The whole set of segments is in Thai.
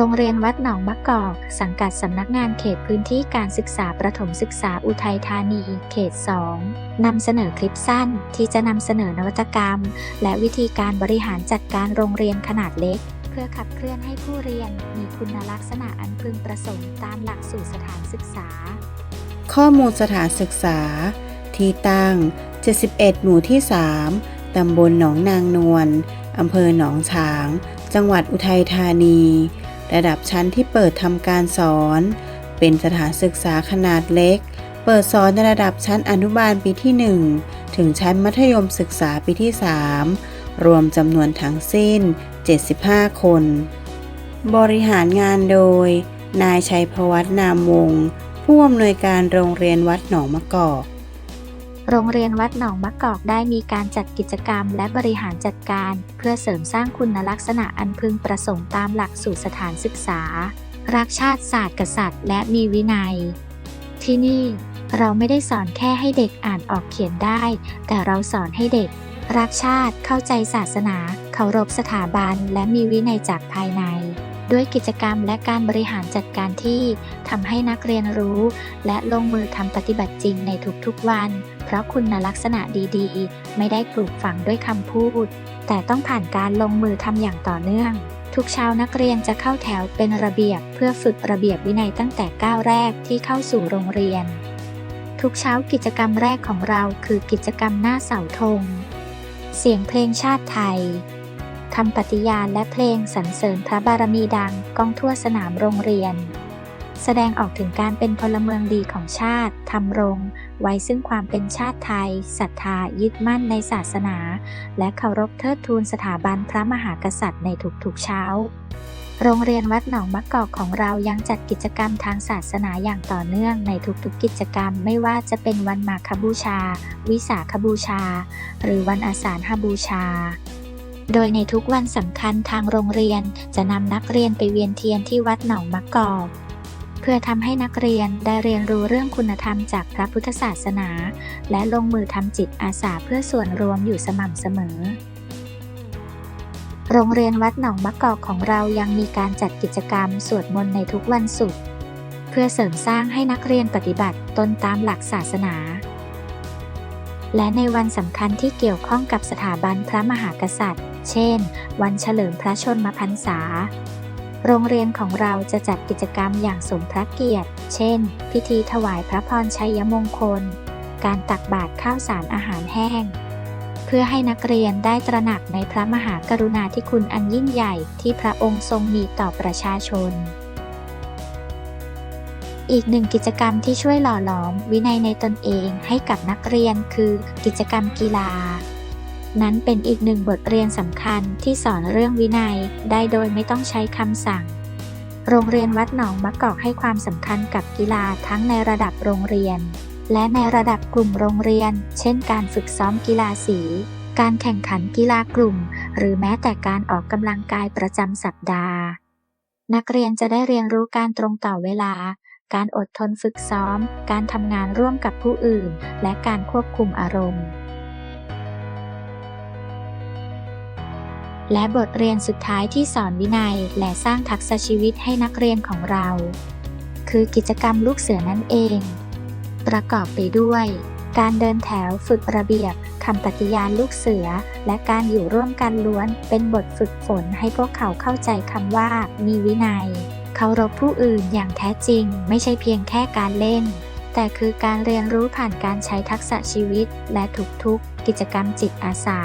โรงเรียนวัดหนองมะกอก สังกัดสำนักงานเขตพื้นที่การศึกษาประถมศึกษาอุทัยธานี เขต 2 นำเสนอคลิปสั้นที่จะนำเสนอนวัตกรรม และวิธีการบริหารจัดการโรงเรียนขนาดเล็ก เพื่อขับเคลื่อนให้ผู้เรียนมีคุณลักษณะอันพึงประสงค์ตามหลักสูตรสถานศึกษา ข้อมูลสถานศึกษา ที่ตั้ง 71 หมู่ที่ 3 ตำบลหนองนางนวลอำเภอหนองฉาง จังหวัดอุทัยธานี ระดับชั้นที่เปิดทำการสอน เป็นสถานศึกษาขนาดเล็ก เปิดสอนในระดับชั้นอนุบาลปีที่ 1 ถึงชั้นมัธยมศึกษาปีที่ 3 รวมจำนวนทั้งสิ้น 75 คน บริหารงานโดย นายชัยพวัฒนามวงศ์ผู้อำนวยการโรงเรียนวัดหนองมะกอก โรงเรียนวัดหนองมะกอกได้มีการจัดกิจกรรมและบริหารจัดการ เพื่อเสริมสร้างคุณลักษณะอันพึงประสงค์ตามหลักสูตรสถานศึกษา รักชาติศาสตร์กษัตริย์ และมีวินัย ที่นี่เราไม่ได้สอนแค่ให้เด็กอ่านออกเขียนได้ แต่เราสอนให้เด็ก รักชาติเข้าใจศาสนา เคารพสถาบัน และมีวินัยจากภายใน ด้วยกิจกรรมและการบริหารจัดการที่ทำให้นักเรียนรู้ และลงมือทำปฏิบัติจริงในทุกๆวัน เพราะคุณลักษณะดีๆ ไม่ได้ปลูกฝังด้วยคำพูด แต่ต้องผ่านการลงมือทำอย่างต่อเนื่อง ทุกเช้านักเรียนจะเข้าแถวเป็นระเบียบ เพื่อฝึกระเบียบวินัยตั้งแต่ก้าวแรกที่เข้าสู่โรงเรียน ทุกเช้ากิจกรรมแรกของเราคือกิจกรรมหน้าเสาธงเสียงเพลงชาติไทย คำปฏิญาณและเพลงสรรเสริญพระบารมีดังก้องทั่วสนามโรงเรียน แสดงออกถึงการเป็นพลเมืองดีของชาติทำรง ไว้ซึ่งความเป็นชาติไทยศรัทธายึดมั่นในศาสนา และเคารพเทิดทูนสถาบันพระมหากษัตริย์ในทุกๆเช้า โรงเรียนวัดหนองมะกอกของเรายังจัดกิจกรรมทางศาสนาอย่างต่อเนื่องในทุกๆกิจกรรม ไม่ว่าจะเป็นวันมาคบูชา วิสาขบูชา หรือวันอาสาฬหบูชา โดยในทุกวันสำคัญทางโรงเรียนจะนำนักเรียนไปเวียนเทียนที่วัดหนองมะกอก เพื่อทำให้นักเรียนได้เรียนรู้เรื่องคุณธรรมจากพระพุทธศาสนา และลงมือทำจิตอาสาเพื่อส่วนรวมอยู่สม่ำเสมอ โรงเรียนวัดหนองมะกอกของเรายังมีการจัดกิจกรรมสวดมนต์ในทุกวันศุกร์เพื่อเสริมสร้างให้นักเรียนปฏิบัติตนตามหลักศาสนา และในวันสำคัญที่เกี่ยวข้องกับสถาบันพระมหากษัตริย์ เช่น วันเฉลิมพระชนมพรรษา โรงเรียนของเราจะจัดกิจกรรมอย่างสมพระเกียรติ เช่น พิธีถวายพระพรชัยมงคล การตักบาตรข้าวสารอาหารแห้ง เพื่อให้นักเรียนได้ตระหนักในพระมหากรุณาธิคุณอันยิ่งใหญ่ที่พระองค์ทรงมีต่อประชาชน อีกหนึ่งกิจกรรมที่ช่วยหล่อหลอม วินัยในตนเองให้กับนักเรียนคือกิจกรรมกีฬา นั้นเป็นอีกหนึ่งบทเรียนสำคัญที่สอนเรื่องวินัยได้โดยไม่ต้องใช้คำสั่ง โรงเรียนวัดหนองมะกอกให้ความสำคัญกับกีฬาทั้งในระดับโรงเรียน และในระดับกลุ่มโรงเรียน เช่น การฝึกซ้อมกีฬาสี การแข่งขันกีฬากลุ่ม หรือแม้แต่การออกกำลังกายประจำสัปดาห์นักเรียนจะได้เรียนรู้การตรงต่อเวลา การอดทนฝึกซ้อม การทำงานร่วมกับผู้อื่น และการควบคุมอารมณ์ และบทเรียนสุดท้ายที่สอนวินัยและสร้างทักษะชีวิตให้นักเรียนของเรา คือกิจกรรมลูกเสือนั่นเอง ประกอบไปด้วย การเดินแถวฝึกระเบียบคำปฏิญาณลูกเสือ และการอยู่ร่วมกันล้วนเป็นบทฝึกฝนให้พวกเขาเข้าใจคำว่ามีวินัย เคารพผู้อื่นอย่างแท้จริง ไม่ใช่เพียงแค่การเล่น แต่คือการเรียนรู้ผ่านการใช้ทักษะชีวิต และทุกๆ กิจกรรมจิตอาสา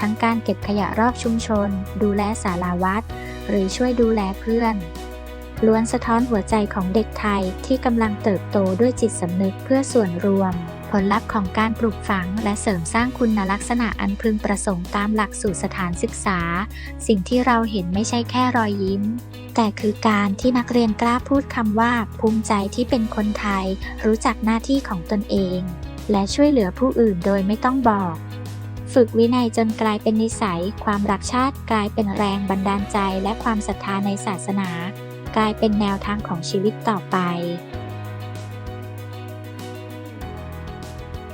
ทั้งการเก็บขยะรอบชุมชน ดูแลสาราวัด หรือช่วยดูแลเพื่อนล้วนสะท้อนหัวใจของเด็กไทยที่กำลังเติบโตด้วยจิตสำนึกเพื่อส่วนรวม ผลลัพธ์ของการปลูกฝังและเสริมสร้างคุณลักษณะอันพึงประสงค์ตามหลักสูตรสถานศึกษา สิ่งที่เราเห็นไม่ใช่แค่รอยยิ้ม แต่คือการที่นักเรียนกล้าพูดคำว่า ภูมิใจที่เป็นคนไทย รู้จักหน้าที่ของตนเอง และช่วยเหลือผู้อื่นโดยไม่ต้องบอก ฝึกวินัยจนกลายเป็นนิสัย ความรักชาติกลายเป็นแรงบันดาลใจ และความศรัทธาในศาสนา กลายเป็นแนวทางของชีวิตต่อไป